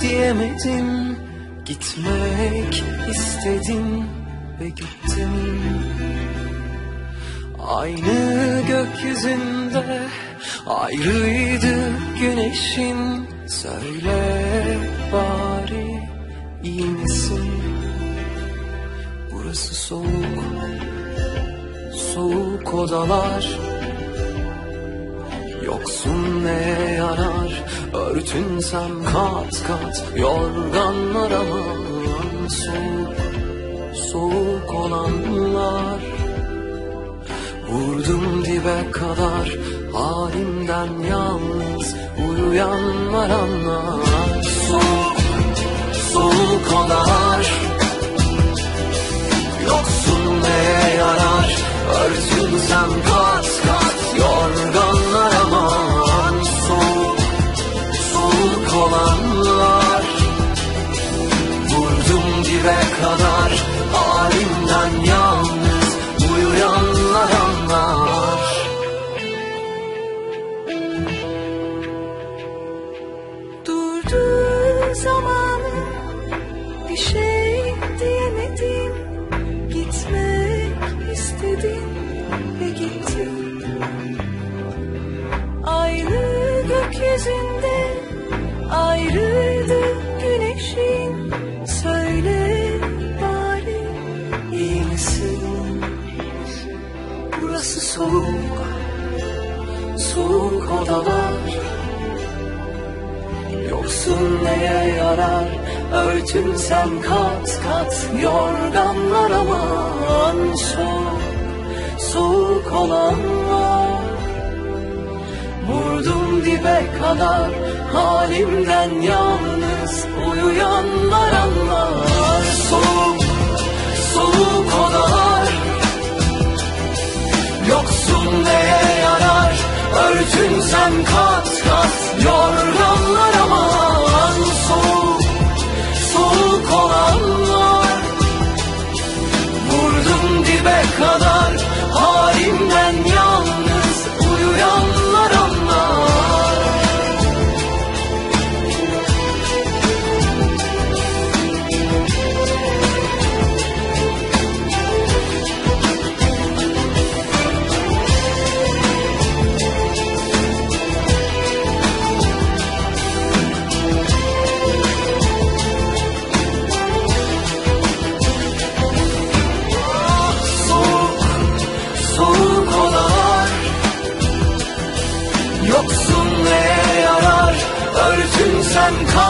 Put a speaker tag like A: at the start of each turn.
A: diyemedim. Gitmek istedim ve gittim. Aynı gökyüzünde ayrıydı güneşin. Söyle bari iyi misin? Burası soğuk, soğuk odalar Yoksun neye yarar? Örtünsem kat kat Yorganlar aman Soğuk, soğuk olanlar. Vurdum dibe kadar Halimden yalnız Uyuyanlar anlar kadar soğuk, soğuk odalar. Yoksun neye yarar? Örtünsem kat kat Yorganlar aman Soğuk, soğuk olanlar. Vurdum dibe kadar Halimden yalnız Uyuyanlar anlar. Soğuk, soğuk Sen kat kat yorganlar aman soğuk, soğuk olanlar. Vurdum dibe kadar halimden Come.